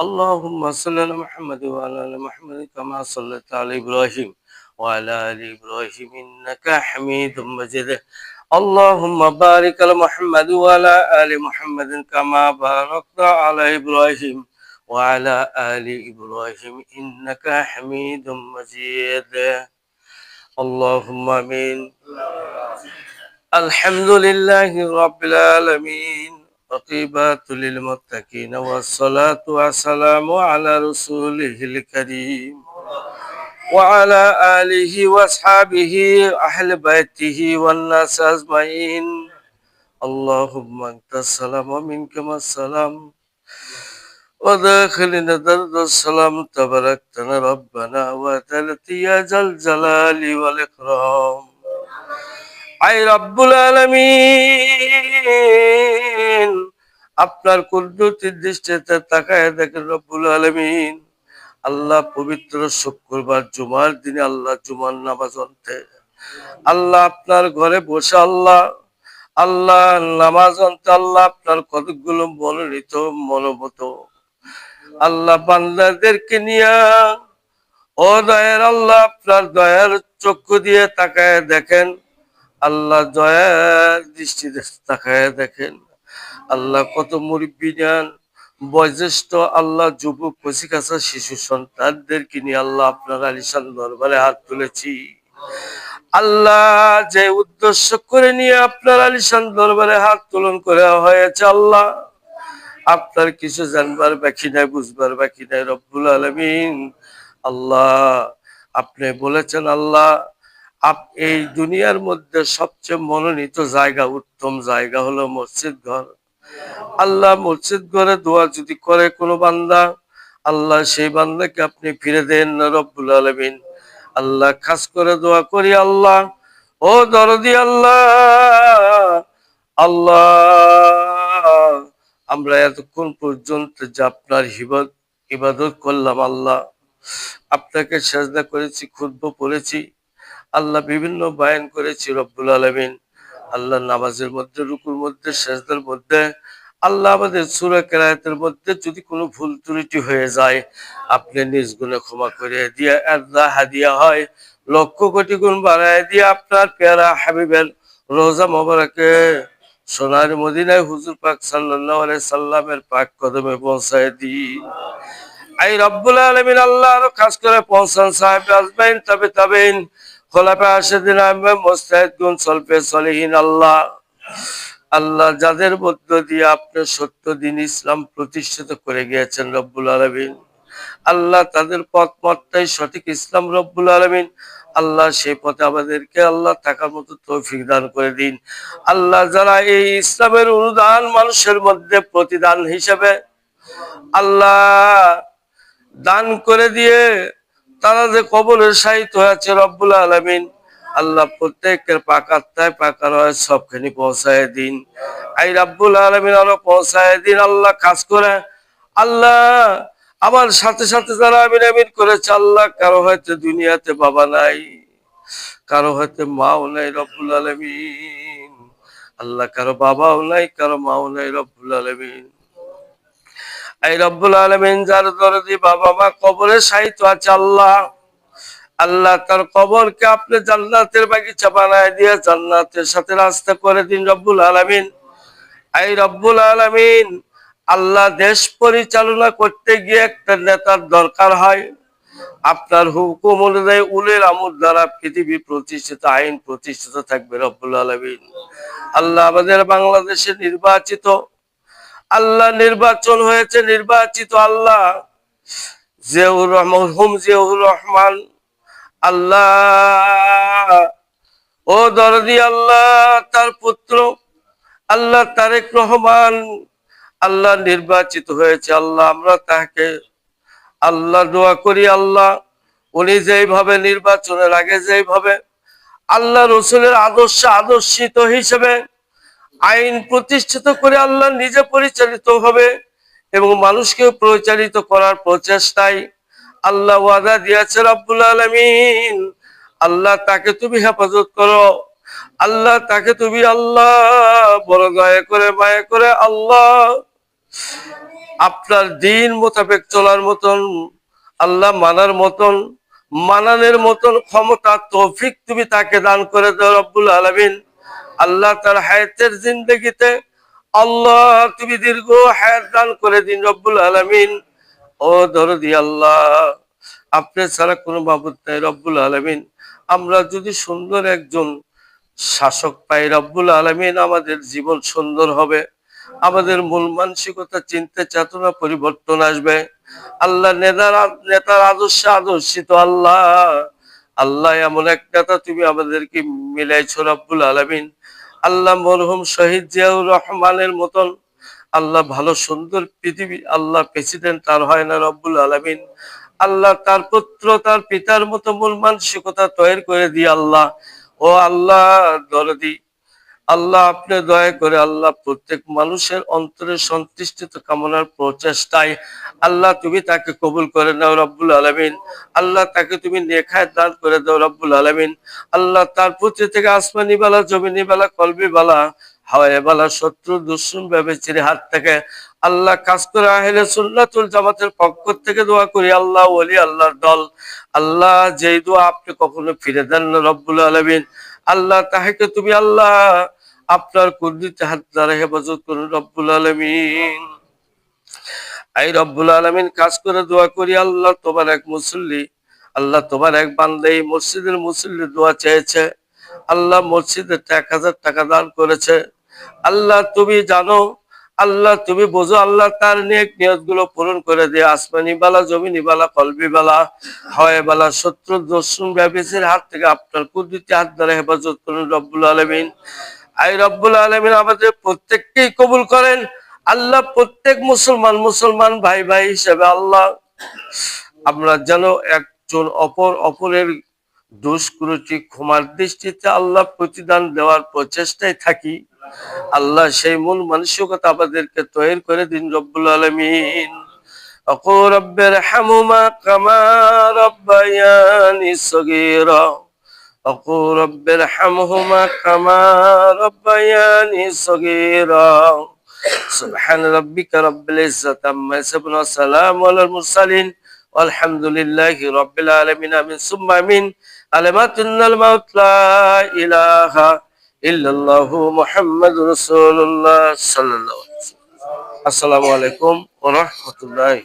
اللهم صل على محمد وعلى آل محمد كما صليت على إبراهيم وعلى آل إبراهيم إنك حميد مجيد. اللهم بارك على محمد وعلى آل محمد كما باركت على إبراهيم وعلى آل إبراهيم إنك حميد مجيد. اللهم آمين. الحمد لله رب العالمين. عقبات للمتقين والصلاة والسلام على رسوله الكريم وعلى آله وأصحابه أهل بيته والناس أجمعين اللهم أنت السلام ومنك السلام وداخلنا درد السلام تباركتنا ربنا وتلت يا ذا الجلال والإكرام রব্বুল আপনার কুদরতির দৃষ্টিতে তাকায় দেখেন রব্বুল আলমিন। আল্লাহ পবিত্র শুক্রবার জুমার দিনে আল্লাহ জুমার নামাজ অন্তে। আল্লাহ আপনার ঘরে বসে আল্লাহ। আল্লাহ নামাজ অন্তে আল্লাহ আপনার কতগুলো মনোনীত মনোমত। আল্লাহ বান্দাদেরকে নিয়ে ও দয়ের আল্লাহ আপনার দয়ার চক্ষু দিয়ে তাকায় দেখেন। আল্লাহ দয়ার দৃষ্টিতে তাকায় দেখেন। আল্লাহ কত মুরব্বী নেন বয়োজ্যেষ্ঠ আল্লাহ, যুবক কচিকাছা শিশু, সন্তানদেরকে নিয়ে আল্লাহ আপনার আলিশান দরবারে হাত তুলেছি। আল্লাহ যে উদ্দেশ্য করে নিয়ে আপনার আলিশান দরবারে হাত তোলন করে হয়েছে, আল্লাহ আপনার কিছু জানবার বাকি নাই, বুঝবার বাকি নাই, রব্বুল আলমিন। আল্লাহ, আপনি বলেছেন, আল্লাহ এই দুনিয়ার মধ্যে সবচেয়ে মনোনীত জায়গা, উত্তম জায়গা হলো মসজিদ ঘর। আল্লাহ মসজিদ ঘরে দোয়া যদি করে কোনো বান্দা, আল্লাহ সেই বান্দাকে আপনি ফিরে দেন রব্বুল আলমিন। আল্লাহ খাস করে দোয়া করি আল্লাহ, ও দরদি আল্লাহ আল্লাহ, আমরা এতক্ষণ পর্যন্ত যে আপনার হিবাদ ইবাদত করলাম আল্লাহ। আপনাকে সাজদা করেছি ক্ষুদ্র পড়েছি। আল্লাহ বিভিন্ন বায়ন করেছি রব্বুল আলমিন। আল্লাহ নামাজের মধ্যে, রুকুর মধ্যে, সেজদার মধ্যে। আল্লাহ আমাদের সুরা কেরায়তের মধ্যে যদি কোনো ভুল ত্রুটি হয়ে যায়, আপনি নিজ গুণে ক্ষমা করে দিয়ে হাদিয়া হয়, লক্ষ কোটি গুণ বাড়ায় দিয়ে আপনার পেয়ারা হাবিবের রোজা মোবারকে সোনার মদিনায় হুজুর পাক সাল্লাহ সাল্লামের পাক কদমে পৌঁছায় দিই। এই রব্বুল আলমিন, আল্লাহ আরও খাস করে পৌঁছান সাহেব আসবেন তবে তবেন খোলাপে আশেদিন আহমেদ মোস্তাহিদ গুন সলিহীন আল্লাহ। আল্লাহ যাদের মধ্য দিয়ে আপনি সত্য দিন ইসলাম প্রতিষ্ঠিত করে গিয়েছেন রব্বুল আলমিন। আল্লাহ তাদের পথ মতটাই সঠিক ইসলাম রব্বুল আলমিন। আল্লাহ সেই পথে আমাদেরকে আল্লাহ থাকার মতো তৌফিক দান করে দিন। আল্লাহ যারা এই ইসলামের অনুদান মানুষের মধ্যে প্রতিদান হিসেবে আল্লাহ দান করে দিয়ে তারা যে কবলের সাহিত্য হয়েছে রব্বুল আলমিন, আল্লাহ প্রত্যেকের পাকাত্তায় পাকা রয় সবখানি পৌঁছায় দিন। এই রাব্বুল আলমিন আরও পৌঁছায় দিন, আল্লাহ কাজ করে। আল্লাহ, আমার সাথে সাথে যারা আমিন আমিন করেছে, আল্লাহ কারও হয়তো দুনিয়াতে বাবা নাই, কারও হয়তো মাও নাই রব্বুল আলমিন। আল্লাহ কারও বাবাও নাই, কারও মাও নাই রব্বুল আলমিন। এই রব্বুল আলমিন যার দরদি বাবা মা কবরে সাহিত্য আছে আল্লাহ। আল্লাহ তার কবরকে আপনি জান্নাতের বাগিচা বানায় দিয়ে জান্নাতের সাথে রাস্তা করে দিন রব্বুল আলমিন। এই রব্বুল আলমিন, আল্লাহ দেশ পরিচালনা করতে গিয়ে একটা নেতার দরকার হয়। আপনার হুকুম অনুযায়ী উলের আমুর দ্বারা পৃথিবী প্রতিষ্ঠিত, আইন প্রতিষ্ঠিত থাকবে রব্বুল আলমিন। আল্লাহ আমাদের বাংলাদেশে নির্বাচিত আল্লাহ নির্বাচন হয়েছে, নির্বাচিত আল্লাহ। জিয়াউর রহমান হুম, জিয়াউর রহমান। আল্লাহ। ও দরদি আল্লাহ, তার পুত্র। আল্লাহ তারেক রহমান। আল্লাহ নির্বাচিত হয়েছে আল্লাহ, আমরা তাকে আল্লাহ দোয়া করি আল্লাহ। উনি যেইভাবে নির্বাচনের আগে যেইভাবে আল্লাহ রসুলের আদর্শ আদর্শিত হিসেবে আইন প্রতিষ্ঠিত করে আল্লাহ নিজে পরিচালিত হবে এবং মানুষকে পরিচালিত করার প্রচেষ্টায় আল্লাহ ওয়াদা দিয়েছে রাব্বুল আলমিন। আল্লাহ তাকে তুমি হেফাজত করো। আল্লাহ তাকে তুমি আল্লাহ বড় দয়া করে, মায়া করে আল্লাহ আপনার দিন মোতাবেক চলার মতন, আল্লাহ মানার মতন, মানানের মতন ক্ষমতা, তৌফিক তুমি তাকে দান করে দাও রব্বুল আলমিন। আল্লাহ তার হায়াতের জিন্দগিতে আল্লাহ তুমি দীর্ঘ হায়াত দান করে দিন রব্বুল আলমিন। ও দরদি আল্লাহ, আপনি ছাড়া কোনো বাবদ নাই রব্বুল আলমিন। আমরা যদি সুন্দর একজন শাসক পাই রব্বুল আলমিন, আমাদের জীবন সুন্দর হবে। আমাদের মূল মানসিকতা, চিন্তা, চেতনা পরিবর্তন আসবে। আল্লাহ নেতার নেতার আদর্শে আদর্শিত আল্লাহ। আল্লাহ এমন এক নেতা তুমি আমাদেরকে মিলাইছ রব্বুল আলমিন। আল্লাহ মরহুম শহীদ জিয়াউর রহমানের মতন আল্লাহ ভালো সুন্দর পৃথিবী আল্লাহ প্রেসিডেন্ট তার হয় না রব্বুল আলমিন। আল্লাহ তার পুত্র তার পিতার মতো মূল মানসিকতা তৈরি করে দিয়ে আল্লাহ। ও আল্লাহ দরদি আল্লাহ আপনি দয়া করে আল্লাহ প্রত্যেক মানুষের অন্তরে সন্তুষ্টিত কামনার প্রচেষ্টায় আল্লাহ তুমি তাকে কবুল করে নাও রব্বুল আলমিন। আল্লাহ তাকে তুমি নেখায় দান করে দাও রব্বুল আলমিন। আল্লাহ তার পুত্র থেকে আসমানি বালা, জমিনি বালা, কলবি বালা হাওয়াই বালা, শত্রু, দুশ্মন, ব্যবচির হাত থেকে আল্লাহ কাজ করে আহলে সুন্নাতুল জামাতের পক্ষ থেকে দোয়া করি, আল্লাহ ওলি, আল্লাহর দল। আল্লাহ যেই দোয়া আপনি কখনো ফিরে দেন না রব্বুল আলমিন। আল্লাহ তাহাকে তুমি আল্লাহ আপনার কুদ্দিতে হাত দ্বারা হেফাজত করুন রব্বুল আলমিন। এই রব্বুল আলমিন কাজ করে দোয়া করি, আল্লাহ তোমার এক মুসল্লি, আল্লাহ তোমার এক বান্দে এই মসজিদের মুসল্লি দোয়া চেয়েছে। আল্লাহ মসজিদে এক হাজার টাকা দান করেছে। আল্লাহ তুমি জানো, আল্লাহ তুমি বোঝো, আল্লাহ তার নেক নিয়তগুলো পূরণ করে দিয়ে আসমানি বালা, জমিনি বালা, কলবি বালা হয় বালা, শত্রু দর্শন ব্যবসের হাত থেকে আপনার কুদ্দিতে হাত দ্বারা হেফাজত করুন রব্বুল আলমিন। আই রব্বুল আলমিন আমাদের প্রত্যেককেই কবুল করেন আল্লাহ প্রত্যেক মুসলমান মুসলমান ভাই ভাই হিসেবে আল্লাহ আমরা যেন একজন অপর অপরের দুষ্কৃতি ক্ষমার দৃষ্টিতে আল্লাহ প্রতিদান দেওয়ার প্রচেষ্টায় থাকি আল্লাহ সেই মূল মানসিকতা আমাদেরকে তৈরি করে দিন রব্বুল আলমিন أقول رب ارحمهما كما ربياني صغيرا أقول رب ارحمهما كما ربياني صغيرا سبحان ربك رب العزة عما يصفون وسلام على المرسلين والحمد لله رب العالمين آمين ثم آمين علمات أن الموت لا إله إلا الله محمد رسول الله صلى الله عليه وسلم السلام عليكم ورحمة الله